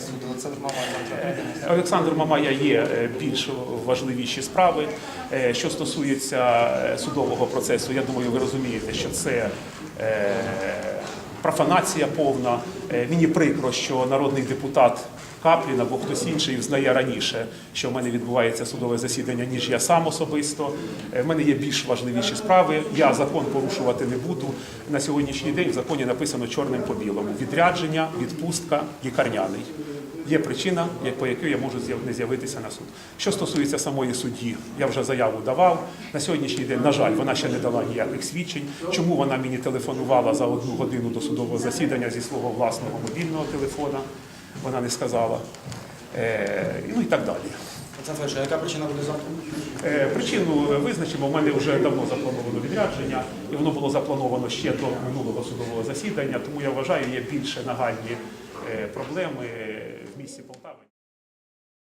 суддя суду Олександр Мамай? Олександр Мамая є е, більш важливіші справи. Е, Що стосується е, судового процесу, я думаю, ви розумієте, що це профанація повна. Мені прикро, що народний депутат Каплін або хтось інший знає раніше, що в мене відбувається судове засідання, ніж я сам особисто. Е, В мене є більш важливіші справи. Я закон порушувати не буду. На сьогоднішній день в законі написано чорним по білому: відрядження, відпустка, лікарняний. Є причина, по якій я можу не з'явитися на суд. Що стосується самої судді, я вже заяву давав. На сьогоднішній день, на жаль, вона ще не дала ніяких свідчень. Чому вона мені телефонувала за одну годину до судового засідання зі свого власного мобільного телефона? Вона не сказала. Е, ну і так далі. Олександр яка причина буде завтра? Е, Причину визначимо. У мене вже давно заплановано відрядження, і воно було заплановано ще до минулого судового засідання. Тому я вважаю, є більше нагальні е, проблеми в місті Полтави.